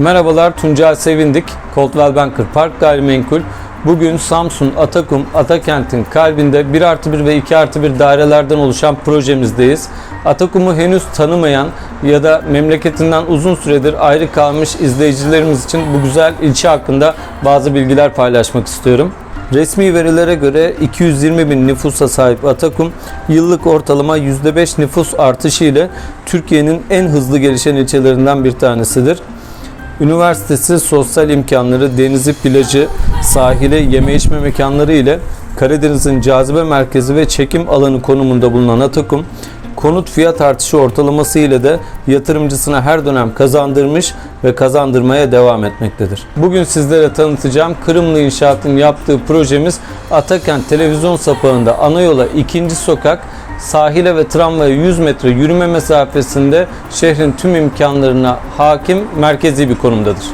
Merhabalar Tuncay Sevindik, Coldwell Banker Park Gayrimenkul. Bugün Samsun, Atakum, Atakent'in kalbinde 1 artı 1 ve 2 artı 1 dairelerden oluşan projemizdeyiz. Atakum'u henüz tanımayan ya da memleketinden uzun süredir ayrı kalmış izleyicilerimiz için bu güzel ilçe hakkında bazı bilgiler paylaşmak istiyorum. Resmi verilere göre 220 bin nüfusa sahip Atakum, yıllık ortalama %5 nüfus artışı ile Türkiye'nin en hızlı gelişen ilçelerinden bir tanesidir. Üniversitesi sosyal imkanları, denizi, plajı, sahili, yeme içme mekanları ile Karadeniz'in cazibe merkezi ve çekim alanı konumunda bulunan Atakum, konut fiyat artışı ortalaması ile de yatırımcısına her dönem kazandırmış ve kazandırmaya devam etmektedir. Bugün sizlere tanıtacağım Kırımlı İnşaat'ın yaptığı projemiz Atakent televizyon sapağında ana yola ikinci sokak sahile ve tramvaya 100 metre yürüme mesafesinde şehrin tüm imkanlarına hakim merkezi bir konumdadır.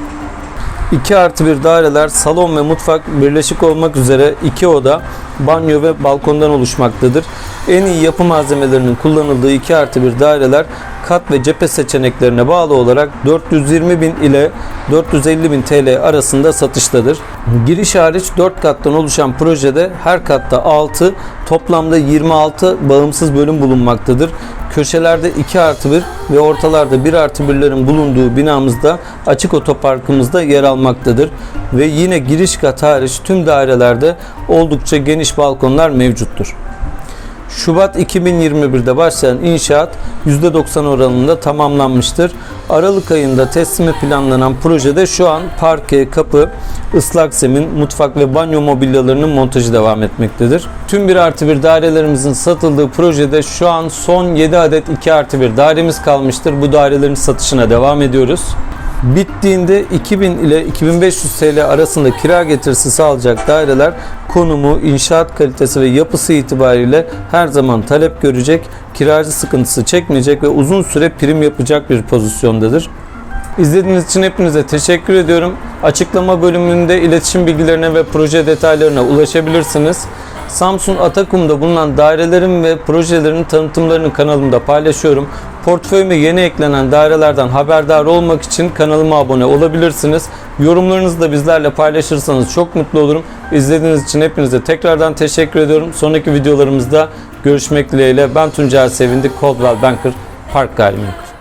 2 artı 1 daireler salon ve mutfak birleşik olmak üzere 2 oda, banyo ve balkondan oluşmaktadır. En iyi yapı malzemelerinin kullanıldığı 2 artı 1 daireler kat ve cephe seçeneklerine bağlı olarak 420 bin ile 450 bin TL arasında satıştadır. Giriş hariç 4 kattan oluşan projede her katta 6 toplamda 26 bağımsız bölüm bulunmaktadır. Köşelerde 2 artı 1 ve ortalarda 1 artı 1'lerin bulunduğu binamızda açık otoparkımızda yer almaktadır. Ve yine giriş kat hariç tüm dairelerde oldukça geniş balkonlar mevcuttur. Şubat 2021'de başlayan inşaat %90 oranında tamamlanmıştır. Aralık ayında teslimi planlanan projede şu an parke, kapı, ıslak zemin, mutfak ve banyo mobilyalarının montajı devam etmektedir. Tüm 1 artı 1 dairelerimizin satıldığı projede şu an son 7 adet 2 artı 1 dairemiz kalmıştır. Bu dairelerin satışına devam ediyoruz. Bittiğinde 2000 ile 2500 TL arasında kira getirisi sağlayacak daireler konumu, inşaat kalitesi ve yapısı itibariyle her zaman talep görecek, kiracı sıkıntısı çekmeyecek ve uzun süre prim yapacak bir pozisyondadır. İzlediğiniz için hepinize teşekkür ediyorum. Açıklama bölümünde iletişim bilgilerine ve proje detaylarına ulaşabilirsiniz. Samsun Atakum'da bulunan dairelerin ve projelerin tanıtımlarını kanalımda paylaşıyorum. Portföyüme yeni eklenen dairelerden haberdar olmak için kanalıma abone olabilirsiniz. Yorumlarınızı da bizlerle paylaşırsanız çok mutlu olurum. İzlediğiniz için hepinize tekrardan teşekkür ediyorum. Sonraki videolarımızda görüşmek dileğiyle. Ben Tuncay Sevindik, Coldwell Banker, Park Gayrimenkul.